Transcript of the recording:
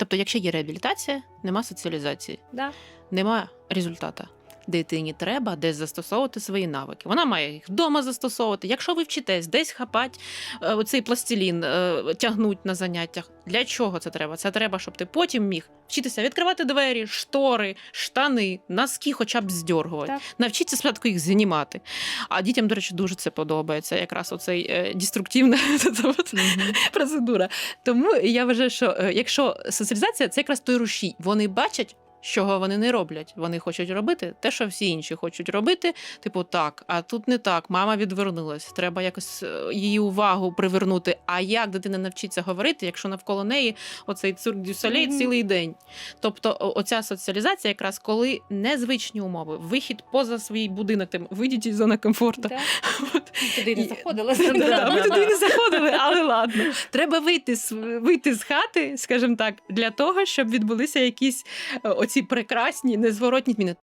Тобто, якщо є реабілітація, нема соціалізації, Да. нема результата. Дитині треба десь застосовувати свої навики. Вона має їх вдома застосовувати. Якщо ви вчитесь, десь хапать е, оцей пластилін, е, тягнуть на заняттях. Для чого це треба? Це треба, щоб ти потім міг вчитися відкривати двері, штори, штани, носки хоча б здьоргувати. Так. Навчитися спочатку їх знімати. А дітям, до речі, дуже це подобається. Якраз оцей е, деструктивна процедура. Тому я вважаю, що якщо соціалізація це якраз той рушій. Вони бачать. Чого вони не роблять? Вони хочуть робити те, що всі інші хочуть робити. Типу, так, а тут не так. Мама відвернулась. Треба якось е, її увагу привернути. А як дитина навчиться говорити, якщо навколо неї оцей цирк дю солей Мгм. цілий день? Тобто, оця соціалізація, якраз коли незвичні умови, вихід поза свій будинок, там вийдіть із зони комфорту. Да. От. Туди не. Да, Ми туди не заходили, але ладно. Треба вийти з вийти з хати, скажімо так, для того, щоб відбулися якісь е, оці прекрасні незворотні зміни.